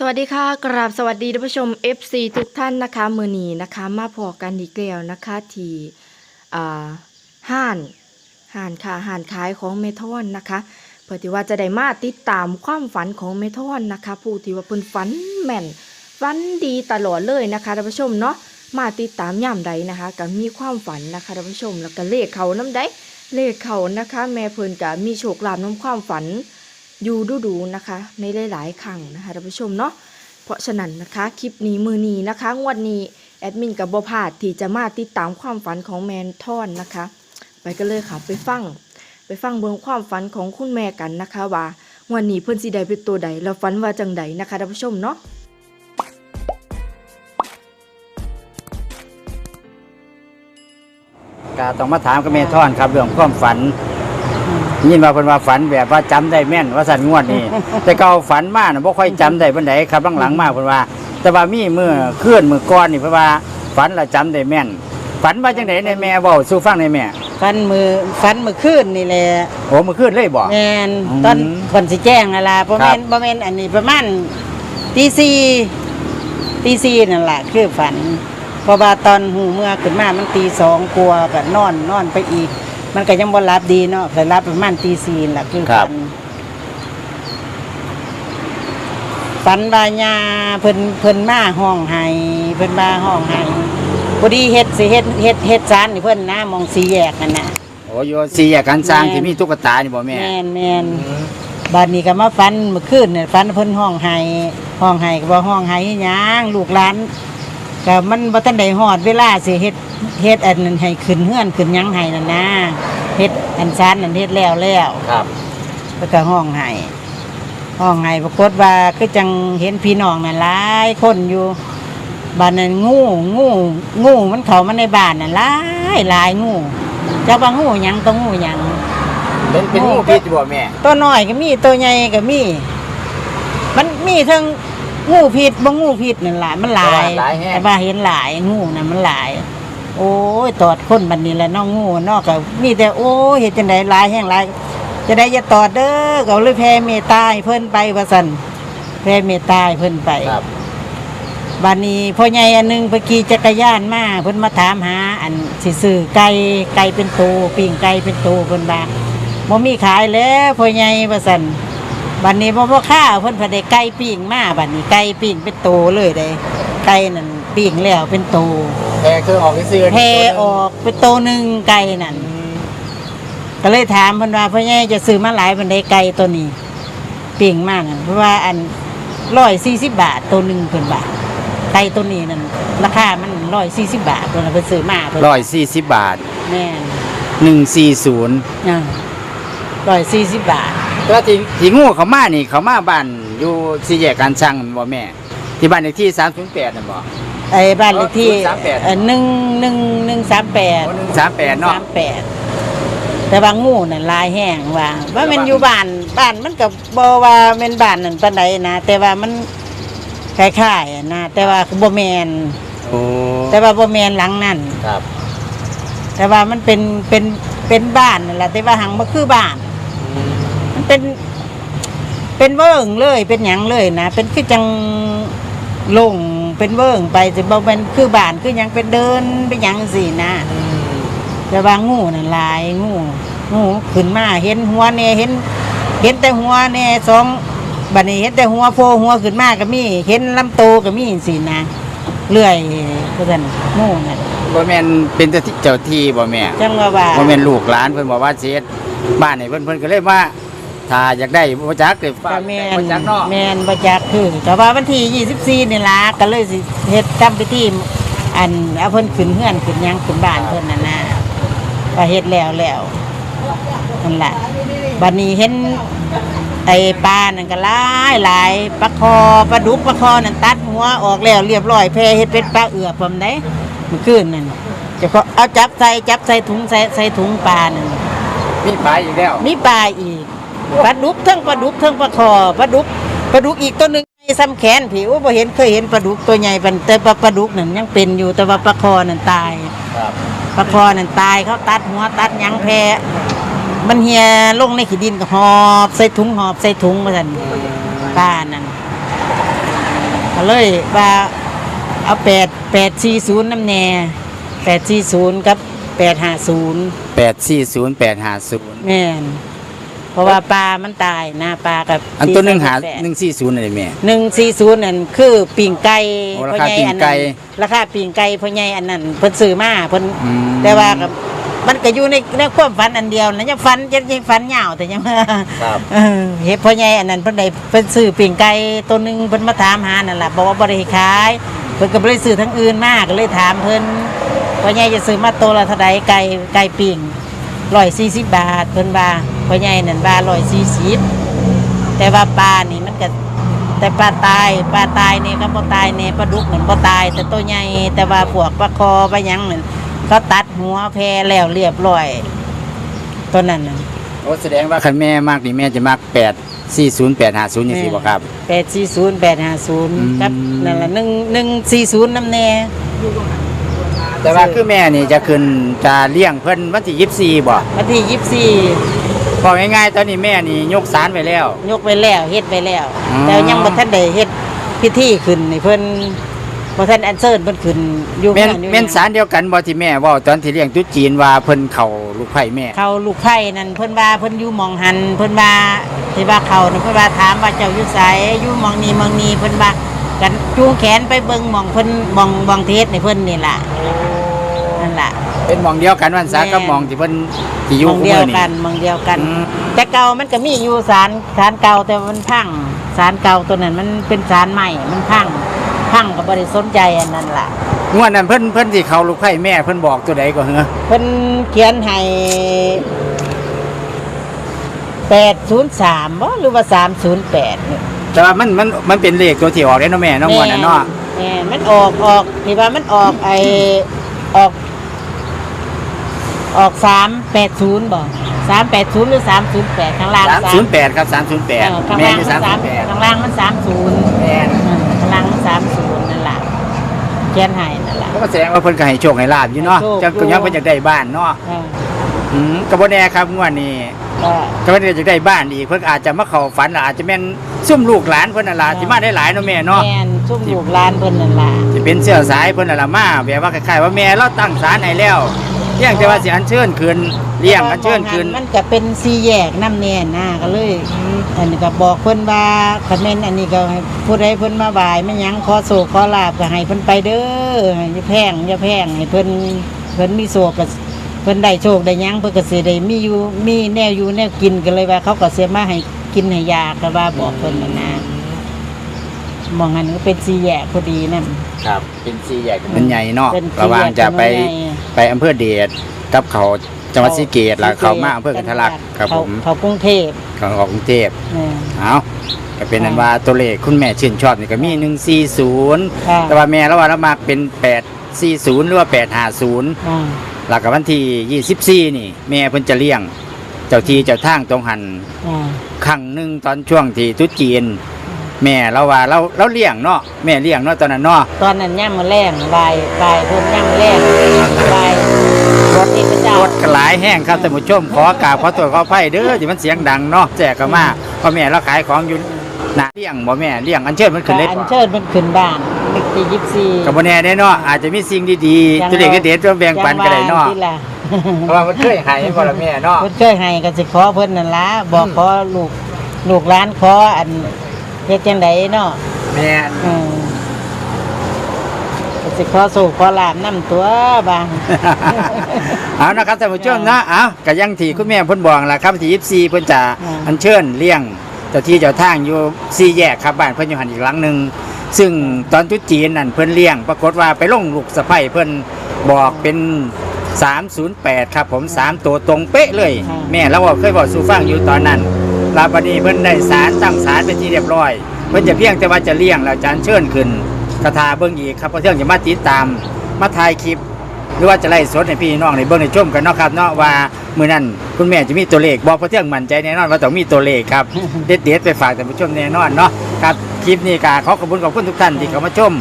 สวัสดีค่ะ กราบสวัสดีท่านผู้ชม FC ทุกท่านนะคะ มือนีนะคะ มาพอกันอีกแล้วนะคะที่อ่าห้านห้านค่ะห้านขายของเมทอนนะคะเพื่อที่ว่าจะได้มาติดตามความฝันของเมทอนนะคะ ผู้ที่ว่าเพิ่นฝันแม่นฝันดีตลอดเลยนะคะท่านผู้ชมเนาะมาติดตามย่ำใดนะคะก็มีความฝันนะคะท่านผู้ชมแล้วก็เลขเขาน้ำใดเลขเขานะคะ แม่เพิ่นก็มีโชคลาภน้ำความฝัน อยู่ดูดูๆนะคะ ในหลายๆครั้งนะคะท่านผู้ชมเนาะเพราะฉะนั้นนะคะคลิปนี้มือนี้นะคะงวดนี้แอดมินกับบพาดที่จะมาติดตามความฝันของแมนทอนนะคะ ไปกันเลยค่ะไปฟัง ไปฟังเบิ่งความฝันของคุณแม่กันนะคะว่างวันนี้เพิ่นสิได้เป็นตัวใดแล้วฝันว่าจังใดนะคะท่านผู้ชมเนาะก็ต้องมาถามกับเมทอนครับเรื่องความฝัน ยินว่าเพิ่นว่าฝันแบบว่าจำได้แม่นว่าสันงวดนี้แต่เก่าฝันมาน่ะบ่ค่อยจำได้ปานใดครับหลังๆมาเพิ่นว่า แต่ว่ามีมือเคลื่อนมือก้อนนี่เพิ่นว่าฝันและจำได้แม่น ฝันว่าจังไดในแม่เว้าสู่ฟังในอยแม่ฟันมือฟันมือคืนนี่แหละโอ้มือเคลื่อนเลยบ่ แมนอืมตอนคนสิแจ้งนั่นล่ะประครัมาบณประมาณอันนี้ประมาณตีสี่ตีสี่นั่นแหละคือฝันเพราะว่าตอนหูเมื่อขึ้นมามันตีสองกลัวก็นอนนอนไปอีก มันก็ยังบ่รับดีเนาะแต่รับประมาณตีสี่นั่นล่ะคือฝันฝันว่าญาเพิ่นเพิ่นมาห้องไห้เพิ่นมาห้องไห้พอดีเฮ็ดสิเฮ็ดเฮ็ดเฮ็ดจานนี่เพิ่นนะมองสีแยกนั่นน่ะ โอ้โยสี่แยกกันสร้างแม่นที่มีตุ๊กตานี่บ่แม่ แม่นแม่นบาดนี้ก็มาฟันเมื่อคืนเนี่ยฟันเพิ่นห้องไห้ห้องไห้ก็บ่ห้องไห้หยังลูกหลานก็มันบ่ทันได้ฮอดเวลาสิเฮ็ด เฮ็ดอันนั้นให้ขึ้นเฮือนขึ้นหยังให้นั่นนะเฮ็ดอันซานนั่นเฮ็ดแล้วแล้วครับ แล้วก็ห้องไห้ห้องไห้ปรากฏว่าคือจังเห็นพี่น้องน่ะหลายคนอยู่บ้านนั้นงูงูงูมันเข้ามาในบ้านน่ะหลายหลายงูจักว่างูหยังต้องงูหยังเป็นเป็นงูพิษบ่แม่ตัวน้อยก็มีตัวใหญ่ก็มี มันมีทั้งงูพิษบ่งูพิษนั่นแหละมันหลายหลายแฮะแต่ว่าเห็นหลายงูน่ะมันหลาย โอ้ยตอดคนบัดนี้แหละเน้องงูเนอกก็มีแต่โอ้ยเฮ็ดจังไดหลายแห่งหลายจะได้อย่าตอดเด้อก็เลยแผ่เมตตาให้เพิ่นไปว่าซั่นแผ่เมตตาให้เพิ่นไปครับ บัดนี้พ่อใหญ่อันหนึงไปขี่จักรยานมาเพิ่นมาถามหา อันสิซื้อไก่ไก่เป็นโตปิ้งไก่เป็นโตเพิ่นว่าบ่มีขายแล้วพ่อใหญ่ว่าซั่นบัดนี้บ่พ่อค้าเพิ่นพอได้ไก่ปิ้งมาบัดนี้ไก่ปิ้งเป็นโตเลยเด้ไก่นั่นปิ้งแล้วเป็นโต แพ้คือออกซื้อแพออกเป็นโตหนึงไก่นั่นก็เลยถามเพิ่นว่าพ่อใหญ่จะซื้อมาหลายปานใดไก่ตัวนี้ปิ้งมานั่นเพราะว่าอัน140บาทตัวหนึงเพิ่นว่าไก่ตัวนี้นั่นราคามัน140บาทเพิ่นเอาไปซื้อมาเพิ่นร้อยสี่สิบบาทแม่นหนึ่งสี่ศูนย์อ่าร้อยสี่สิบบาท แล้วที่ที่งูเขามานี่เขามาบ้านอยู่สี่แยกการช่างบ่แม่ ที่บ้านเลขที่สามศูนย์แปดน่ะบ่ ไอ้บ้านเลขที่038เอ่อหนึ่งหนึ่งหนึ่งสามแปดหนึ่งสามแปดเนาะ สามแปดแต่ว่างูน่ะลายแห้งว่าว่ามันอยู่บ้านบ้านมันกับบว่าแมันบ้านนั่นปานใดนะแต่ว่ามันคล้ายๆอะนะแต่ว่าบ่แมนโอ้แต่ว่าบ่แมนหลังนั่นครับแต่ว่ามันเป็นเป็นเป็นบ้านนั่นแหละแต่ว่าหังบ่คือบ้าน มันเป็น เป็นเวิ้งเลยเป็นหยังเลยนะเป็นคือจังลง เป็นเวิ้งไปจะบอกเป็นคือบ้านคือหยังเป็นเดินเป็นหยังสินะแต่ว่างูน่ะหลายงูงูขึ้นมาเห็นหัวเนี่ยเห็น เห็นแต่หัวเนี่ยสองบัดนี้เห็นแต่หัวโผล่หัวขึ้นมาก็มีเห็นลำโตก็มีสินะเลื่อยก็ท่านงูน่ะบ่แม่นเป็นเจ้าที่เจ้าที่บ่แม่จังว่าว่าบ่แม่นลูกหลานเพิ่นบอกว่าสิเฮ็ดบ้านให้เพิ่นเพิ่นก็เลยว่า ถ้าอยากได้บ่จักได้ฝาก็กแมบ่นจักเนาะแมนประจักษ์คือแต่ว่าวันที่24นี่ล่ะก็เลยสิเฮ็ดทำพิธีอันเอาเพิ่นขึ้นเฮือนขึ้นหยังขึ้นบ้านเพิ่นน่ะนะก็เฮ็ดแล้วแล้วนั่นล่ะบัดนี้เห็นไอ้ปลานั่นก็หลายหลายปลาคอปลาดุกปลาคอนั่นตัดหัวออกแล้วเรียบร้อยแพร่เฮ็ดเป็นปลาเอือบพร้อมได้เมื่อคืนนั่นเจะก็เอาจับใส่จับใส่ถุงใส่ใส่ถุงปลานั่นมีปลาอีกแล้วมีปลาอีก ปลาดุกเทั้งปลาดุกเทั้งปลาคอปลาดุกปลาดุกอีกตัวหนึ่งซ้ำแขนผิวบ่เห็นเคยเห็นปลาดุกตัวใหญ่ปันแต่ปลาปลาดุกนั่นยังเป็นอยู่แต่ว่าปลาคอนั่นตายครับปลาคอนั่นตายเขาตัดหัวตัดหยังแพะมันเหียลงในขี้ดินก็หอบใส่ถุงหอบใส่ถุงมาสั่นปลานั่นก็เลยว่าเอาแปดแปดสี่ศูนย์น้ำแน่แปดสี่ศูนย์กับแปดห้าศูนย์แปดสี่ศูนย์แปดห้าศูนย์แม่นเพ ราะว่าปลามันตายนะปลากับอันตัวหนึ่งหาแปดหนึ่งสี่ศูนย์อะไรแม่หนึ่งสี่ศูนย์นั่นคือปิ่งไก่โอ้ราคาพ่อใหญ่อันปิ่งไก่นั้นราคาปิ่งไก่พ่อใหญ่อันนั้นเพิ่นซื้อมาเพิ่นอืม แต่ว่ากับมันก็อยู่ในในความฝันอันเดียวนะยังฝันยังยังฝันยาวแต่ยังว่าครับ เออเฮ็ดพ่อใหญ่อันนั้นเพิ่นได้เพิ่นซื้อปิ่งไก่ตัวหนึงเพิ่นมาถามหานั่นล่ะบอกว่าบ่ได้ขายเพิ่นก็บ่ได้ซื้อทั้งอื่นมากก็เลยถามเพิ่นพ่อใหญ่จะซื้อมาตัวละเท่าใดไก่ไก่ปิ่ง140บาทเพิ่นว่า พ่อใหญ่นั่นว่า140แต่ว่าปลานี่มันก็แต่ปลาตายปลาตายนี่ก็บ่ตายแน่ปลาดุกนั่นบ่ตาย แต่ตัวใหญ่แต่ว่าพวกปลาคอปลาหยังนั่นก็ตัดหัวแพรแล้วเรียบร้อยตัวนั้นน่ะโอ้แสดงว่าคันแม่มากนี่แม่จะมากแปดสี่ศูนย์แปดห้าศูนย์อย่างสี่บ่ครับแปดสี่ศูนย์แปดห้าศูนย์อืมกับนั่นแหละหนึ่งหนึ่งสี่ศูนย์น้ำแน่แต่ว่าคือแม่นี่จะขึ้นจะเลี้ยงเพิ่นวันที่ยี่สิบสี่บ่วันที่ยี่สี่บ อกง่ายๆตอนนี้แม่นี่ยกสารไปแล้ว ยกไปแล้วเฮ็ดไปแล้ว อ๋อ แต่ยังบ่ทันได้เฮ็ดพิธีขึ้นนี่เพิ่นบ่ทันอันเชิญเพิ่นขึ้นอยู่แม่นบ้อยู่แม่นสารเดียวกันบ่ที่แม่เว่าตอนที่เลี้ยงตุ๊จีนว่าเพิ่นเข้าลูกไผ่แม่ เขาลูกไผ่นั่นเพิ่นว่าเพิ่นอยู่หมองหันเพิ่นว่าที่ว่าเขานั่นเพิ่นว่าถามว่าเจ้าอยู่ไสอยู่หมองนี้หมองนี้เพิ่นว่ากันจูงแขนไปเบิ่งหมองเพิ่นหมองหมองเทศในเพิ่นนี่ล่ะนั่นล่ะ เป็นหมองเดียวกันวันสาก็หมองที่เพิ่นที่อหยู่มองเดียวมื้อกันหมองเดียวกัน อืม แต่เก่ามันก็มีอยู่สารสารเก่าแต่มันพังสารเก่าตัวนั้นมันเป็นสารใหม่มันพังพังก็บ่ได้สนใจอันนั้นล่ะ งวดนั้นเพิ่นเพิ่นสิเข้าลูกไผ่แม่เพิ่นบอกตัวใดก็เหรอเพิ่นเขียนให้803บ่หรือว่า308นี่แต่ว่ามันมันมันเป็นเลขตัวที่ออกได้เนาะแม่เนาะงวดนั้นเนาะ แม่มันออกออกที่ว่ามันออกไอออก ออก380บ่380หรือ308ข้างล่างสามศูนย์แปดครับสามศูนย์แปเอดอข้างแม่ล่างที่มันสามศูนย์แปด3ข้างล่างมัน30แม่นอืมพลังสามศูนย์นั่นแหละเขียนให้นั่นแหละ ก็แสดงว่าเพิ่นก็ให้โชคให้ลาบอยู่เนาะให้โชค จังก็ยังเพิ่นอยากได้บ้านเนาะอ่าอืมก็บ่แน่ครับงวดนี้ก็ก็เพิ่นก็อยากได้บ้านอีกเพิ่นอาจจะมาเข้าฝันล่ะอาจจะแม่นซุ่มลูกหลานเพิ่นน่ะล่ะสิมาได้หลายเนาะแม่เนาะ แม่นชุ่มลูกหลานเพิ่นนั่นแหละสิเป็นเสื้อสายเพิ่นน่ะล่ะมาแบบว่าคล้ายๆว่าแม่เราตั้งศาลให้แล้ว เลี้ยงแต่ว่าสิอัญเชิญคืนเลี้ยงอัญเชิญคืนมันก็เป็นสีแยกน้ำแน่น่าก็เลย อันนี้ก็บอกเพิ่นว่าคันแม่นอันนี้ก็ให้ผู้เพิ่นมาบายไม่ยั้งขอโศกขอลาบก็ให้เพิ่นไปเด้ออย่าแพงอย่าแพงให้เพิ่นเพิ่นมีโศกก็เพิ่นได้โชคได้ยั้งเพิ่นก็สิได้มีอยู่มีแนวอยู่แนวกินก็เลยว่าเขาก็เสียมาให้กินให้ยาก็ว่าบอกเพิ่นนั่นนะ มองอันนี้ก็เป็นสี่แยกพอดีนั่น ครับ เป็นสี่แยกเป็นใหญ่เนาะเป็นสี่ระหว่างจะไปแยกเป็นใหญ่ ไปอำเภอเดชกับเขาจังหวัดศรีเกตแล้วเขามาอำเภอกันทะลักครับเขาผมเขากรุงเทพเขาออกกรุงเทพเนี่ยเอาก็เป็นนั้นว่าตัวเลขคุณแม่ชื่นชอบนี่ก็มี140ค่ะแต่ว่าแม่เราว่าเรามักเป็น840หรือว่า850 อ่าแล้วก็วันที่24 นี่ แม่เพิ่นจะเลี้ยง เจ้าที่เจ้าทางตรงหันอ่า ครั้งหนึ่งตอนช่วงที่ตรุษจีน แม่เราว่าเราเราเลี้ยงเนาะแม่เลี้ยงเนาะตอนนั้นเนาะตอนนั้นย่ำมาแรงบายบายเพิ่มย่ำมาแรงบายรถเอกเจ้ารถก็หลายแห้งครับท่านผู้ชมขอกราบขอตัวขออภัยเด้อที่มันเสียงดังเนาะแจกก็มาเพราะแม่เราขายของอยู่หนาเลี้ยงบ่แม่เลี้ยงอันเชิญมันขึ้นเล็ดอันบ่เชิญมันขึ้นบ้านเลขที่ยี่สิบสี่กับบ่แน่แน่เนาะอาจจะมีสิ่งดีๆตัวเด็กก็เด็ดตัวแบ่งปันก็ได้เนาะที่ละเพราะว่ามันเคยให้บ่ล่ะแม่เนาะเพิ่นเคยให้ก็สิขอเพิ่นนั่นละบอกขอลูกลูกร้านขออัน เฮ็ดจังไดเนาะแม่อืมก็สิขอสู่ขอลาบน้ำตัวบาง เอานะครับท่านผู้ชมนะเอาก็อยังที่คุณแม่เพิ่นบอกล่ะครับที่24เพิ่นจะอืม อัญเชิญเลี้ยงเจ้าที่เจ้าทางอยู่สี่แยกครับบ้านเพิ่นอยู่หันอีกหลังหนึงซึ่งตอนตรุษจีนนั่นเพิ่นเลี้ยง ปรากฏว่าไปลงลูกสะใภ้เพิ่นบอกเป็น 308 ครับผม 3 ตัวตรงเป๊ะเลย แม่เราบอกเคยบอกสู่ฟังอยู่ตอนนั้น ลาบดีเพิ่นได้สารตั้งสารเป็นที่เรียบร้อย เพิ่นจะเพียงแต่ว่าจะเลี้ยงแล้วจะอัญเชิญขึ้นกระทาเบิ่งอีกครับเพราะเที่ยงจะมาติดตามมาถ่ายคลิป หรือว่าจะไล่สดให้พี่น้องในเบิ่งในชมกันเนาะครับเนาะว่ามื้อนั้นคุณแม่จะมีตัวเลขบอกเพราะเที่ยงมั่นใจแน่นอนว่าต้องมีตัวเลขครับ เด็ดๆไปฝากท่านผู้ชมแน่นอนเนาะครับคลิปนี้ก็ขอขอบคุณขอบคุณทุกท่านที่เข้ามาชม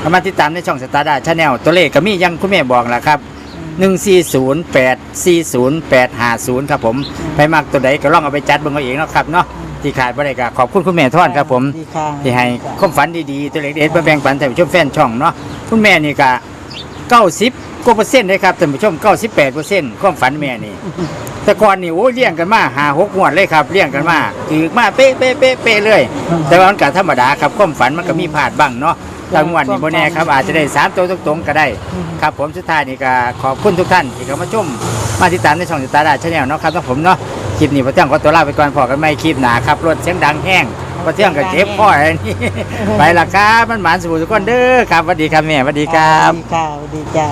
เข้ามาติดตามในช่องสตาร์ดาชาแนลตัวเลขก็มียังคุณแม่บอกแหละครับ 140 840 850ครับผมไปมากตัวใดก็ลองเอาไปจัดเบิ่งเอาเองเนาะครับเนาะที่ขาดบ่ได้ก็ขอบคุณคุณแม่ท่อนครับผมดีค่ะที่ให้ความฝันดีๆตัวเล็กๆมาแบ่งปันท่านผู้ชมแฟนช่องเนาะคุณแม่นี่ก็90กว่าเปอร์เซ็นต์เลยครับท่านผู้ชม 98เปอร์เซ็นต์ความฝันแม่นี่แต่ก่อนนี่โอ้ยเลี้ยงกันมาหาหกงวดเลยครับเลี้ยงกันมาถือมาเป๊ะเป๊ะเป๊ะเป๊ะเลย แต่ว่ามันก็ธรรมดาครับความฝันมันก็มีพลาดบ้างเนาะ แต่งวดนี่โบแน่ครับอาจจะได้สามตัวตรงๆก็ได้ ครับผมสุดท้ายนี่ก็ขอบคุณทุกท่านที่เข้ามาชมมาติดตามในช่องติดตาดาชาแนลเนาะครับทั้งผมเนาะคลิปนี้พระเที่ยงขอตัวลาไปก่อนพอกันไม่คลิปหนาครับรถเสียงดังแห้งพระเที่ยงก็เจ็บพ่ออะไรนี่ไปละครับมันหมานสู่ทุกคนเด้อครับสวัสดีครับแม่สวัสดีครับดีค่ะสวัสดีจ้า